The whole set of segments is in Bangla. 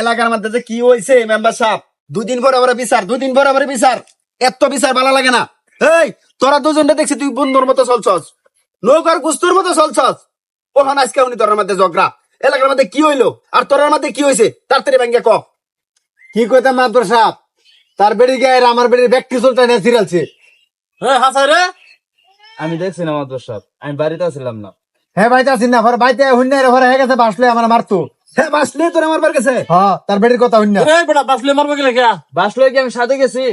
এলাকার মধ্যে যে কি হয়েছে মেম্বার সাহেব? দুদিন পরে পরে বিচার দুদিন পরে পরে বিচার। এত বিচার ভালো লাগে না। এই তোরা দুজনটা দেখছি তুই বন্ধুর মতো চলছস। নৌকার গুস্তুর মতো চলছস। ওখানে আজকে উনি তোর মধ্যে ঝগড়া। এলাকার মধ্যে কি হইল? আর তোর মধ্যে কি হয়েছে তাড়াতাড়ি ব্যাংকে ক। কি কইতে মাদ্র সাহেব? তার বেড়ি গায়ে আমার বেড়ির ব্যক্তি চলতে না সিরিয়ালছে হাসাই রে। আমি দেখছি না মাদ্র সাহেব। আমি বাড়িতে ছিলাম না। হ্যাঁ ভাইতে আছি না। হুন্না এর ঘরে হয়ে গেছে বাসলে আমার মারতো। হ্যাঁ বাসলে তোর আমার গেছে হ্যাঁ তার বেড়ির কথা হুন্না রে বেটা বাসলে মারবে গেলে কে বাসলো কি আমি সাথে গেছি?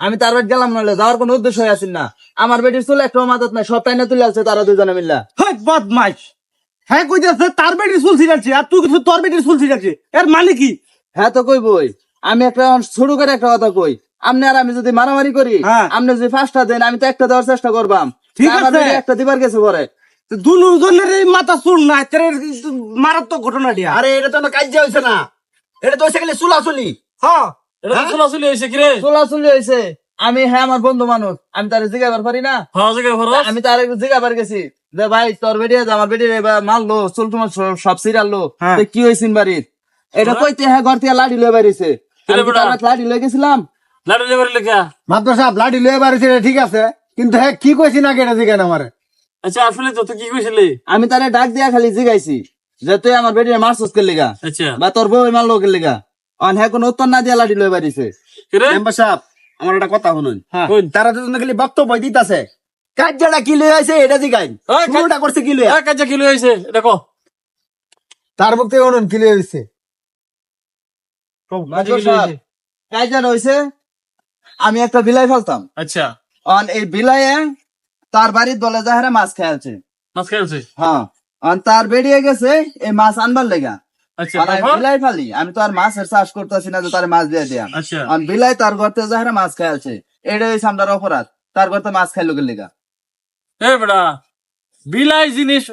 আমি তার বাড়ি গেলাম নইলে যাওয়ার কোনো উদ্দেশ্য হয়ে না। আমার বেটির চুল একটা মাদত নাই সব টাইনে তুলে আছে তারা দুজনে মিল্লা। বদমাইশ! হ্যাঁ কইতেছে তার বেটির চুল ছিড়াচ্ছে আর তুই কিছু তোর বেটির চুল ছিড়াচ্ছে এর মানে কি? হ্যাঁ তো কই বই আমি একটা শুরু করে একটা কথা কই। আপনি আর আমি যদি মারামারি করি হ্যাঁ। আপনি যদি পাঁচটা দেন আমি তো একটা দেওয়ার চেষ্টা করবাম। ঠিক আছে। একটা দিবার গেছে পরে। দুজনের এই মাথা চুল নাই তোর মারাত্মক ঘটনা দিয়া। আরে এটা তো কাজ হয়েছে না। এটা তো হয়েছে খালি চুলাচুলি। হ্যাঁ এটা তো চলাচলি হয়েছে কি রে চলাচলি হয়েছে আমি হ্যাঁ আমার বন্ধু মানুষ। আমি তার জিগাবার পারি না? হ্যাঁ আমি তার জিগাবার গেছি যে ভাই তোর বেটি আছে, আমার বেটি মারলো চুল তোমার সব- সিরালো হ্যাঁ। কি হয়েছিন বাড়ির এটা কইতে হ্যাঁ ঘর থেকে লাঠি লয়ে বাড়িছে লাঠি লয়ে গেছিলাম? লাড়ু লেবার লেখা? মাদ্র সাহেব লাঠি লয়ে বাড়িছে ঠিক আছে। কিন্তু হ্যাঁ কি কইছি না কেটে জিগান আমারে? আচ্ছা আসলে তো তুই কি কইছিলি? আমি তারে ডাক দিয়া খালি জিগাইছি যে তুই আমার বেটির মারছস কে লিগা আচ্ছা। বা তোর বউ মারলো কে লিগা। অন হ্যাঁ কোনো উত্তর না দিয়া লাঠি লয়ে বাড়িছে কি মেম্বার সাহেব আমার একটা কথা শুনুন। তারা দুজন খালি বক্তব্য দিতেছে। কাজটা কি লয়ে আছে এটা জিগাই কাজ- শুরুটা করছে কি লয়ে? এক কাজে কিলো হয়েছে দেখো তার মুখ থেকে অনুন ক্লিয়ার হয়েছে কাজটা রয়েছে আমি একটা বিলাই ফেলতাম। আচ্ছা। অন এই বিলাইয়ে তার বাড়ির দলে যাহারা মাছ খেয়ালছে মাছ খেয়েছে হ্যাঁ অন তার বেরিয়ে গেছে এই মাছ আনবার লেগা। আচ্ছা? বিলাই ফালি আমি তো আর মাছের চাষ করতেছি না যে তার মাছ দিয়ে আচ্ছা। আর বিলাই তার ঘরতে যাহারা মাছ খেয়ালছে এটা অপরাধ। তার মাছ খাইলো কে লেগা? এ বেটা বিলাই জিনিস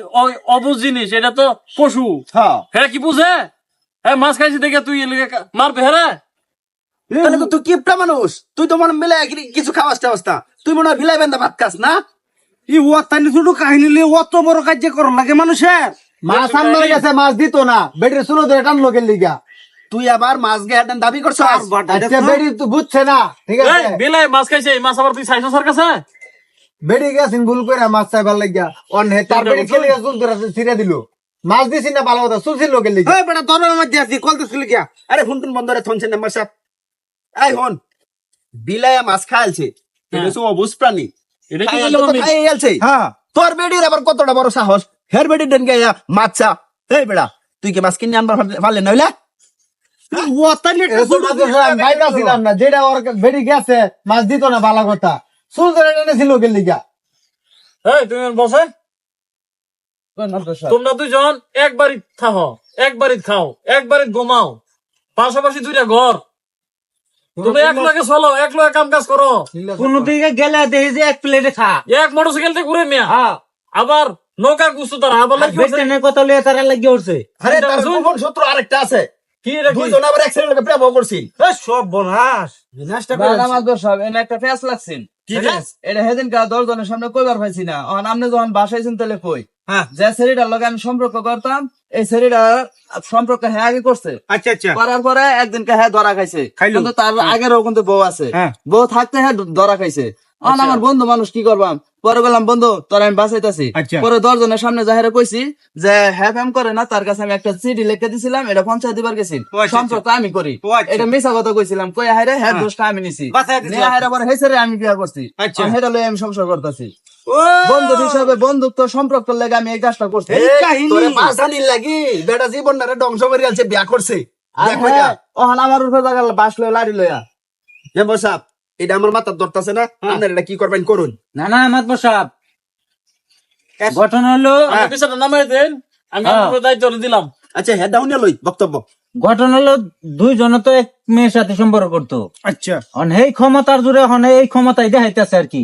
এটা তো পশু। হ্যাঁ। হ্যাঁ কি বুঝে? হ্যাঁ মাছ খাইছি দেখে তুই হ্যাঁ তুই কিপটা মানুষ। তুই তো মনে মিলে কিছু খাওয়াস টাওয়াস তুই মনে হয় বিলাই বেন্দা ভাত খাস না? ই ওয়াতানি শুধু কাহিনী লিয়ে অত বড় কাজ কর লাগে মানুষের। মাছ আনবার গেছে মাছ দিত না। লিগা? তুই আবার মাছ গেয়ে দাবি আচ্ছা বেড়ি তো বুঝছে না ঠিক আছে? বিলাই মাছ খাইছে এই মাছ আবার তুই চাইছ সর কাছে? বেড়ি গেছেন ভুল করে মাছ চাইবার লাগিয়া। অন হে তার বেড়ি খেলে চুল ধরে ছিঁড়ে দিল। মাছ দিছি না ভালো কথা চুল ছিল কে লিগা? এই বেটা তোর মধ্যে আছি কলতে ছিল কিয়া আরে ফোন টুন বন্ধ রে থনছে মেম্বার সাহেব এই হন। বিলায়া মাছ খাইছে। এটা তো অবুজ প্রাণী। হ্যাঁ। তোর বেডির আবার কতটা বড় সাহস? হের বেডির ডেন গাইয়া মাছা এই বেড়া তুই কি মাছ কিনে আনবার পারলে নইলে? ছিলাম না যেটা ওর বেড়ি গেছে মাছ দিত না ভালো কথা। এই তুমি বসে? তোমরা দুজন একবারই একবারই খাও একবারই ঘুমাও। পাশাপাশি দুইটা ঘর। তুমি এক লগে চলো এক লগে কাম কাজ করো। কোন দিকে গেলে দেখি যে এক প্লেটে খা। এক মোটরসাইকেল থেকে ঘুরে মিয়া। হ্যাঁ। আবার নৌকা গুছু তারা আবার লাগি কথা লিয়ে তারা লাগিয়ে উঠছে। আরে তার গোপন শত্রু আরেকটা আছে। কি আবার প্রেম সব বনাস। বিনাশটা করে বাদাম আদর সব এনে একটা লাগছেন। কি? এটা হেদিন কা দশ জনের সামনে কইবার পাইছি না। অন আপনি যখন বাসাইছেন তাহলে কই? হ্যাঁ যে ছেলেটার লগে আমি সম্পর্ক করতাম এই ছেলেটার সম্পর্ক হ্যাঁ আগে করছে। আচ্ছা আচ্ছা। করার পরে হ্যাঁ ধরা খাইছে। কিন্তু তার আগেরও কিন্তু বউ আছে। বউ থাকতে ধরা খাইছে। আমার বন্ধু মানুষ কি করবাম? পরে বললাম বন্ধু তোর আমি বাঁচাইতাছি। আচ্ছা। পরে দশজনের সামনে জাহেরে কইছি যে হ্যাঁ ফ্যাম করে না তার কাছে আমি একটা চিঠি লিখে দিছিলাম এটা পঞ্চায়েত দিবার গেছি। আচ্ছা, সম্পর্ক আমি করি। আচ্ছা। এটা মিশা কথা কইছিলাম। কই হাইরে হ্যাঁ দোষটা আমি নিছি। হাইরে পরে হেসে আমি বিয়া করছি? আচ্ছা। সেটা লই আমি সংসার করতেছি। বন্ধু হিসাবে বন্ধুত্ব সম্পর্ক লেগে আমি এই কাজটা করছি। লাগি। বেটা জীবন না ধ্বংস করে আছে বিয়া করছে। হ্যাঁ, আমার উপরে বাস লয়ে লাড়ি মেম্বার সাহেব এটা আমার মাথার ধরতাছে না? আপনার এটা কি করবেন করুন। না না সাহেব ঘটনা হলো পিছনে নামাই দেন আমি হ্যাঁ। আমার দায়িত্ব দিলাম। আচ্ছা হেড ডাউন লই বক্তব্য। ঘটনা হলো দুইজন তো এক মেয়ের সাথে সম্পর্ক করতো। আচ্ছা। অন এই ক্ষমতার জুড়ে হন এই ক্ষমতাই দেখাইতেছে আর কি।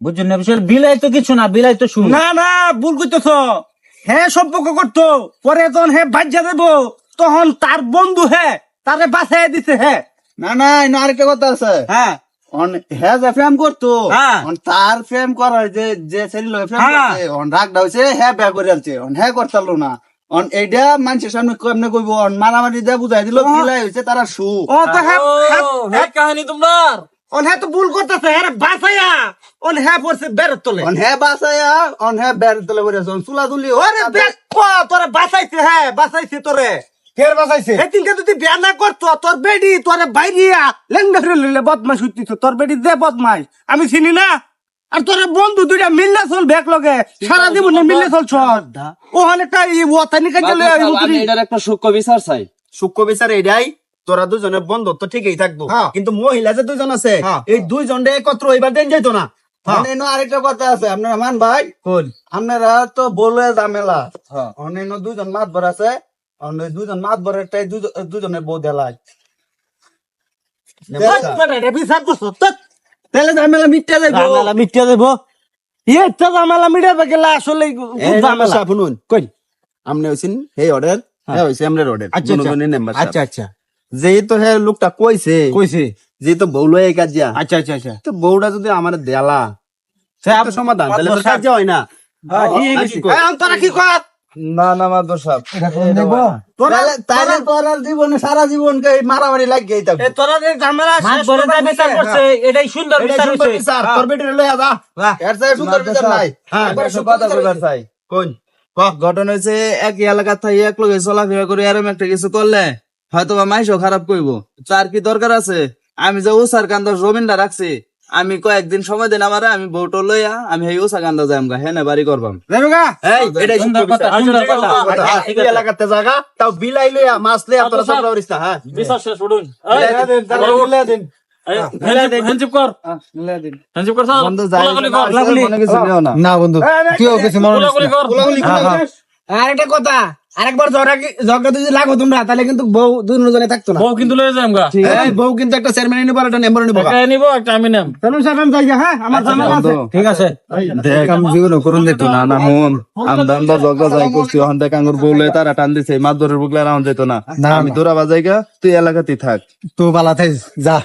বুঝছেন না বিষয়? বিলাই তো কিছু না বিলাই তো শুরু। না না ভুল করতেছ। হ্যাঁ সম্পর্ক করতো। পরে যখন হ্যাঁ বাজ্যা দেব তখন তার বন্ধু হ্যাঁ তারে বাঁচাই হ্যাঁ না না আরেকটা কথা আছে। হ্যাঁ। অন হ্যাঁ যে প্রেম করতো হ্যাঁ। অন তার প্রেম করা যে যে ছেলে প্রেম হ্যাঁ। করছে অন রাগটা হইছে হ্যাঁ বিয়া করে আনছে অন হ্যাঁ করতালো না। অন এইটা মানুষের সামনে কেমনে কইব? অন মারামারি দিয়ে বুঝাই দিল কিলাই হইছে তারা সু ও তো হ্যাঁ কাহিনী তোমার? তো ভুল করতেছে হ্যাঁ পড়ছে তোলে। বাসায়া বের তলে চুলা ওরে তোরে বাঁচাইছে হ্যাঁ বাঁচাইছে তোরে। ফের বাঁচাইছে? সেদিনকে যদি বিয়া না করতো তোর বেডি তোরে বাইরিয়া লেঙ্গা ফিরে লিলে বদমাস হইতিস তোর বেডি দে বদমাস আমি চিনি না। আর তোর বন্ধু দুইটা মিললে চল ব্যাগ লগে। সারা জীবনে মিললে চল ওখানে একটা ওতানি কাজে একটা সূক্ষ্ম বিচার চাই। সূক্ষ্ম বিচার এটাই। তোরা দুজনের বন্ধুত্ব ঠিকই থাকব। হ্যাঁ। কিন্তু মহিলা যে দুজন আছে হ্যাঁ। এই দুইজন একত্র এবার দেন যাইতো না। অনেন আরেকটা কথা আছে আপনারা মান ভাই? আপনারা তো বলে ঝামেলা। হ্যাঁ। অনেন দুজন মাত ভর আছে অন্য দুজন মাত ভরেরটাই দুজনের বউ দেলাই বিচার করছ তাহলে ঝামেলা মিটতে যাইব। ঝামেলা মিটিয়ে দেবো ইয়ে তো ঝামেলা মিটাবে গেলে আসলে ঝামেলা। শুনুন। কই? আমনে হইছেন এই অর্ডার হ্যাঁ। হইছে আমনের অর্ডার আচ্ছা, আচ্ছা। যেই তো হ্যাঁ লোকটা কইছে কইছে। যে তো বউ লয়ে কাজিয়া আচ্ছা আচ্ছা আচ্ছা। তো বউটা যদি আমার দেলা সে তো সমাধান তাহলে তো কাজ হয় না। তোরা কি কর? না না মাদর সাহেব তোরা তাহলে তোর জীবনে সারা জীবনকে মারামারি লাগিয়ে থাকবে। তোরা যে ঝামেলা বিচার করছে এটাই সুন্দর বিচার বিচার। তোর বেটির লয়ে যা এর চেয়ে সুন্দর বিচার নাই। হ্যাঁ কথা কইবার চাই। কোন ঘটনা হয়েছে একই এলাকা থাকি এক লগে চলাফেরা করে এরম একটা কিছু করলে হয়তো বা মাইসও খারাপ কইব। তার কি দরকার আছে? আমি যে উসার কান্দার জমিনটা রাখছি আমি কয়েকদিন সময় দিন আমার আমি বউটো লইয়া আমি এই উষা কান্দা যাই আমগা হেনে বাড়ি করবাম। এই এটাই সুন্দর সুন্দর কথা, সুন্দর কথা। হ্যাঁ, এই এলাকাতে জায়গা তাও বিলাই লইয়া মাছ লইয়া তোরা সব করিস না হ্যাঁ। বিচার শেষ উঠুন দিন না বন্ধু কেউ কিছু মনে হ্যাঁ, হ্যাঁ। আর একটা কথা আরেকবার ঝগড়া ঝগড়া যদি লাগো তোমরা তাহলে কিন্তু বউ দুজনে থাকতো না। বউ কিন্তু লয়ে আমগা এই বউ কিন্তু একটা চেয়ারম্যান নিবো একটা মেম্বার নিবো একটা নিব একটা আমি নেম। চলুন সাহেব আমি যাই হ্যাঁ? আমার ঝামেলা আছে। ঠিক আছে। দেখ আমি জীবন করুন না না হন। আমরা আমরা জগা যাই করছি ওখান থেকে আঙ্গুর বউলে তারা টান দিছে মাছ ধরে বুকলে রাউন্ড যেত না। না, আমি না। দৌড়া বাজাইগা তুই এলাকাতেই থাক। তো বালা থাইস যা।